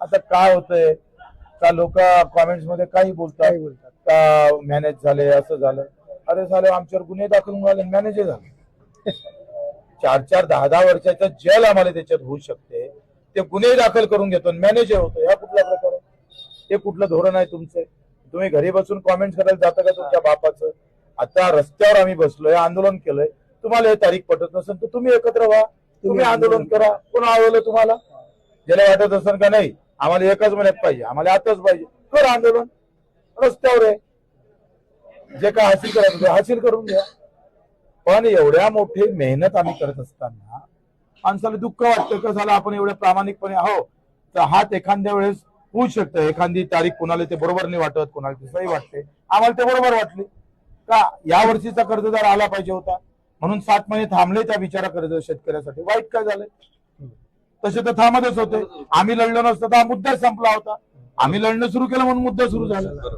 आता काय होतंय? का लोक कॉमेंट्समध्ये काही बोलतात. बोलतात. का मॅनेज झाले असं झालं. अरे झालं आमच्यावर गुन्हे दाखल आले मॅनेज झाले. चार चार दहा दहा वर्षाचा जेल आम्हाला त्याच्यात होऊ शकते. ते गुन्हे दाखल करून घेतो मॅनेज होतो. हा कुठला प्रकार हे कुठलं धोरण आहे तुमचं? तुम्ही घरी बसून कॉमेंट करायला जाता का तुमच्या बापाचं? आता रस्त्यावर आम्ही बसलोय आंदोलन केलंय. तुम्हाला हे तारीख पटत नसेल तर तुम्ही एकत्र व्हा. तुम्ही आंदोलन करा. कोण आवडलं तुम्हाला? ज्याला वाटत असेल का नाही? आम्हाला एकाच महिन्यात पाहिजे. आम्हाला आताच पाहिजे. कर आंदोलन. रस्त्यावर आहे जे काय हासिल करायचं हासिल करून घ्या. पण एवढ्या मोठी मेहनत आम्ही करत असताना माणसाला दुःख वाटतं. का झालं? आपण एवढ्या प्रामाणिकपणे आहो तर हात एखाद्या वेळेस होऊ शकतं. एखादी तारीख कोणाला ते बरोबर नाही वाटत कोणाला ते वाटते. आम्हाला ते बरोबर वाटले. का? या वर्षीचा कर्जदार आला पाहिजे होता. म्हणून सात महिने थांबले त्या बिचारा कर्ज शेतकऱ्यासाठी. वाईट काय झालंय? तसे तर थांबतच होते. आम्ही लढलो नसतो तर हा मुद्दा संपला होता. आम्ही लढणं सुरू केलं म्हणून मुद्दा सुरू झाला.